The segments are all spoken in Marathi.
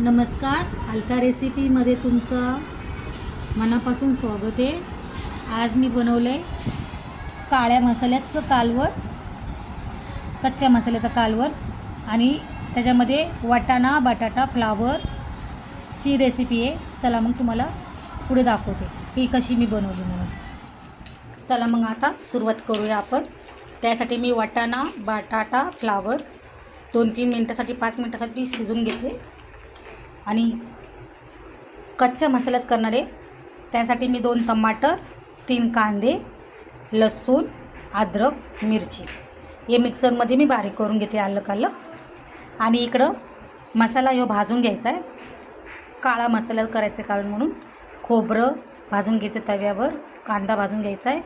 नमस्कार अलका रेसिपीमध्ये तुमचं मनापासून स्वागत आहे. आज मी बनवलं आहे काळ्या मसाल्याचं कालवण कच्च्या मसाल्याचं कालवण आणि त्याच्यामध्ये वाटाणा बटाटा फ्लावरची रेसिपी आहे. चला मग तुम्हाला पुढे दाखवते की कशी मी बनवली म्हणून. चला मग आता सुरुवात करूया आपण. त्यासाठी मी वाटाणा बटाटा फ्लावर दोन तीन मिनटासाठी पाच मिनटासाठी शिजून घेते. आणि कच्च्या मसाल्यात करणारे. त्यासाठी मी दोन टमाटर तीन कांदे लसूण अद्रक मिरची. हे मिक्सरमध्ये मी बारीक करून घेते अलग अलग आणि इकडं मसाला ह्यो भाजून घ्यायचा आहे. काळा मसाला करायचं कारण म्हणून खोबरं भाजून घ्यायचं तव्यावर कांदा भाजून घ्यायचा आहे.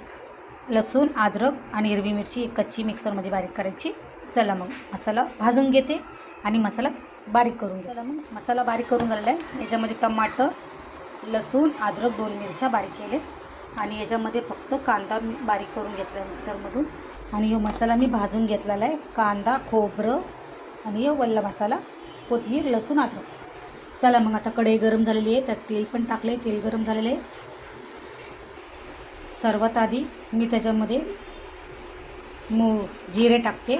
लसूण अद्रक आणि हिरवी मिरची कच्ची मिक्सरमध्ये बारीक करायची. चला मग मसाला भाजून घेते आणि मसाला बारीक करून घ्या मग मसाला बारीक करून झालेला आहे. याच्यामध्ये टमाटर लसूण अद्रक दोन मिरच्या बारीक केले आणि याच्यामध्ये फक्त कांदा बारीक करून घेतला आहे मिक्सरमधून. आणि हा मसाला मी भाजून घेतलेला आहे. कांदा खोबरं आणि हे वल्ला मसाला कोथमीर लसूण अद्रक. चला मग आता कढई गरम झालेली आहे. त्यात तेल पण टाकलं आहे तेल गरम झालेलं आहे. सर्वात आधी मी त्याच्यामध्ये मू जिरे टाकते.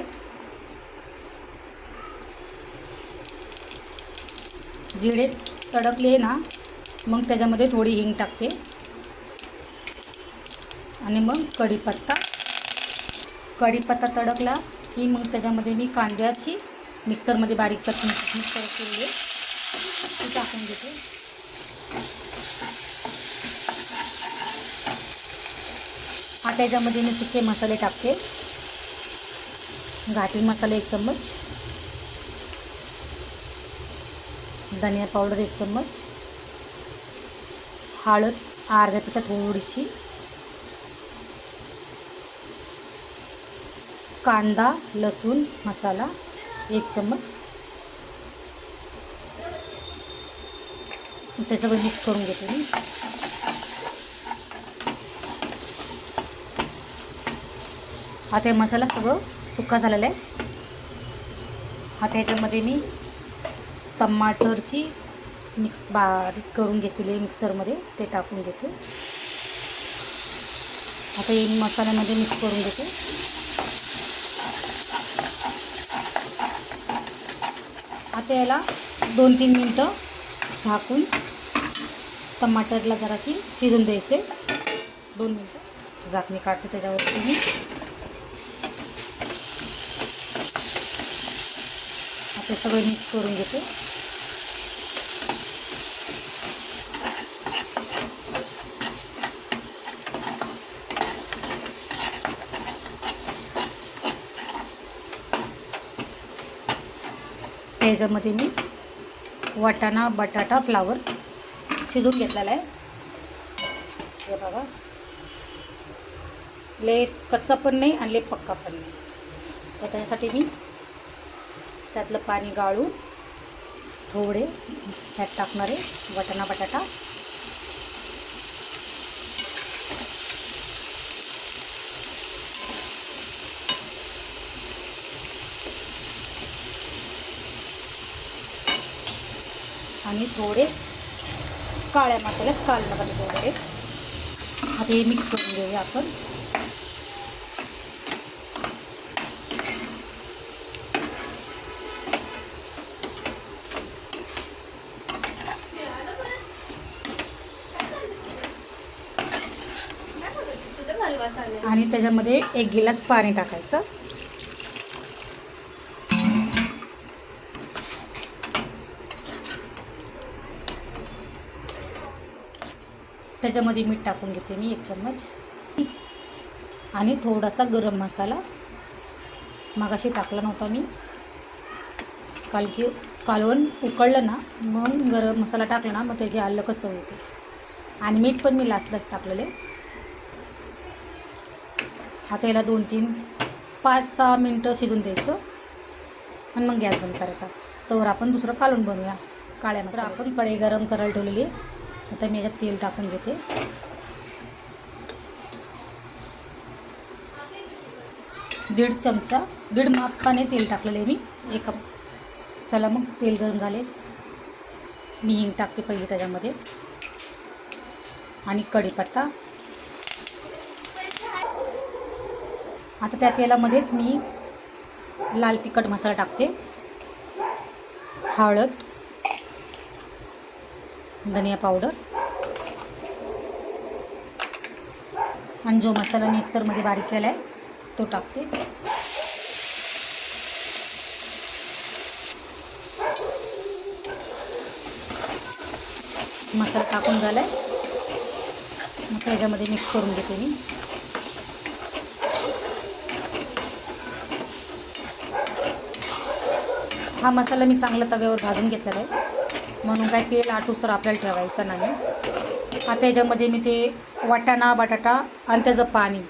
जिरे तडकले ना मग त्याच्यामध्ये थोडी हिंग टाकते. आणि मग कढीपत्ता. कढीपत्ता तडकला की मग त्याच्यामध्ये मी कांद्याची मिक्सरमध्ये बारीक चटणी मिक्सर केली आहे ती टाकून घेते. आता याच्यामध्ये मी सुके मसाले टाकते. घाटी मसाला एक चम्मच. धनिया पावडर एक चम्मच हळद अर्ध्यापेक्षा थोडीशी कांदा लसूण मसाला एक चम्मच. ते सगळं मिक्स करून घेते मी. आता हे मसाला सगळं सुका झालेला आहे. आता याच्यामध्ये मी टमाटरची मिक्स बारीक करून घेतलेली आहे मिक्सरमध्ये ते टाकून घेते. आता हे मसाल्यामध्ये मिक्स करून घेते. आता याला दोन तीन मिनटं झाकून टमाटरला जराशी शिजून द्यायचे. दोन मिनटं झाकणी काढते त्याच्यावरती मी. आता सगळं मिक्स करून घेते. याच्यामध्ये मी वाटाणा बटाटा फ्लावर शिजून घेतलेला आहे. हे बघा. लेस कच्चा पण नाही आणि ले पक्का पण नाही. तर त्याच्यासाठी मी त्यातलं पाणी गाळून थोडे त्यात टाकणारे वाटाणा बटाटा. आणि थोडे काळ्या मसाल्यात काल मसाले वगैरे आता हे मिक्स करून घेऊया आपण. आणि त्याच्यामध्ये एक गिलास पाणी टाकायचं. त्याच्यामध्ये मीठ टाकून घेते मी एक चम्मच. आणि थोडासा गरम मसाला. मगाशी टाकला नव्हता मी. काल की कालवण उकळलं ना मग गरम मसाला टाकला ना मग त्याची अलगच चव येते आणि मीठ पण मी लास्ट लास्ट टाकलेले आता याला दोन तीन पाच सहा मिनटं शिजून द्यायचं. आणि मग गॅस बंद करायचा. तर आपण दुसरं कालवण बनवूया. काळ्या मसाला आपण कढई गरम करायला ठेवलेली आहे. आता मी याच्यात तेल टाकून घेते. दीड चमचा दीड मापाने तेल टाकलेलं आहे मी. एका चला मग तेल गरम झाले. मी हिंग टाकते पहिले त्याच्यामध्ये. आणि कढीपत्ता. आता त्या तेलामध्येच मी लाल तिखट मसाला टाकते. हळद. धनिया पावडर. आणि जो मसाला मिक्सरमध्ये बारीक केला आहे तो टाकते. मसाला टाकून झाला आहे मग त्याच्यामध्ये मिक्स करून घेते मी. हा मसाला मी चांगला तव्यावर भाजून घेतलेला आहे. म्हणून काय तेल आटूसर आपल्याला ठेवायचं नाही. आता याच्यामध्ये मी ते वाटाणा बटाटा आणि त्याचं पाणी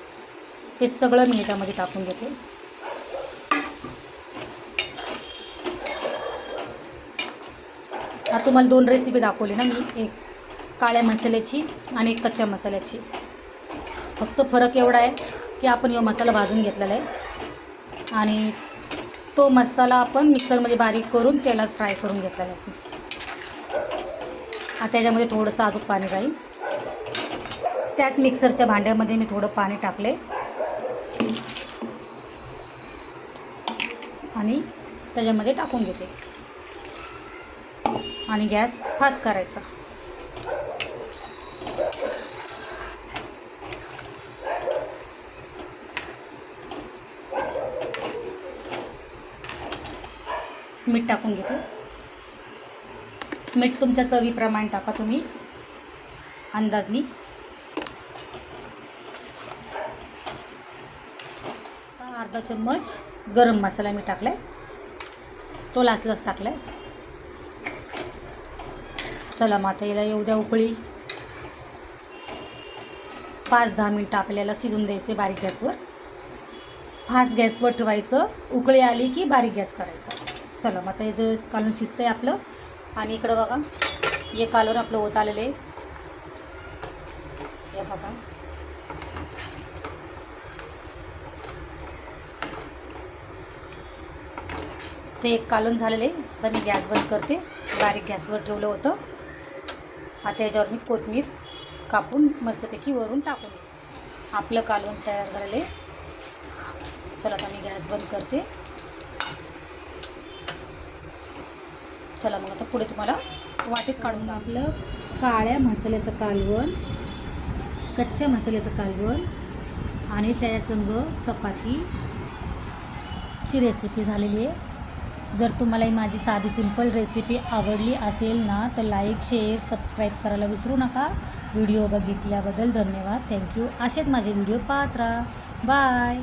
ते सगळं मी याच्यामध्ये टाकून देते. आता तुम्हाला दोन रेसिपी दाखवली ना मी एक काळ्या मसाल्याची आणि एक कच्च्या मसाल्याची. फक्त फरक एवढा आहे की आपण हा मसाला भाजून घेतलेला आहे. आणि तो मसाला आपण मिक्सरमध्ये बारीक करून तेलात फ्राय करून घेतलेला आहे. आता त्याच्यामध्ये थोडंसं अजून पाणी जाईल त्याच मिक्सरच्या भांड्यामध्ये मी थोडं पाणी टाकले. आणि त्याच्यामध्ये टाकून घेते आणि गॅस फास्ट करायचा. मीठ टाकून घेते मीठ तुमच्या चवीप्रमाणे टाका तुम्ही. अंदाजनी. अर्धा चम्मच गरम मसाला मी टाकलाय. तो लासलाच टाकलाय. चला मग आता याला येऊ द्या उकळी. पाच दहा मिनटं आपल्याला शिजून द्यायचे बारीक गॅसवर. फास्ट गॅसवर ठेवायचं उकळी आली की बारीक गॅस करायचा. चला मग आता याचं कालून शिजतं आहे आपलं आणि इकडं बघा हे कालवण आपलं होत आलेलं आहे. हे बघा. ते एक कालवण झालेलं आहे. आता मी गॅस बंद करते. बारीक गॅसवर ठेवलं होतं. आता याच्यावर मी कोथिंबीर कापून मस्तपैकी वरून टाकून आपलं कालवण तयार झालेलं आहे. चला आता मी गॅस बंद करते. चला मग आता पुढे तुम्हाला वाटीत काढून आपलं काळ्या मसाल्याचं कालवण कच्च्या मसाल्याचं कालवण आणि त्याच्यासंग चपाती. ची रेसिपी झालेली आहे. जर तुम्हाला ही माझी साधी सिंपल रेसिपी आवडली असेल ना तर लाईक शेअर सबस्क्राईब करायला विसरू नका. व्हिडिओ बघितल्याबद्दल धन्यवाद. थँक्यू असेच माझे व्हिडिओ पाहत राहा. बाय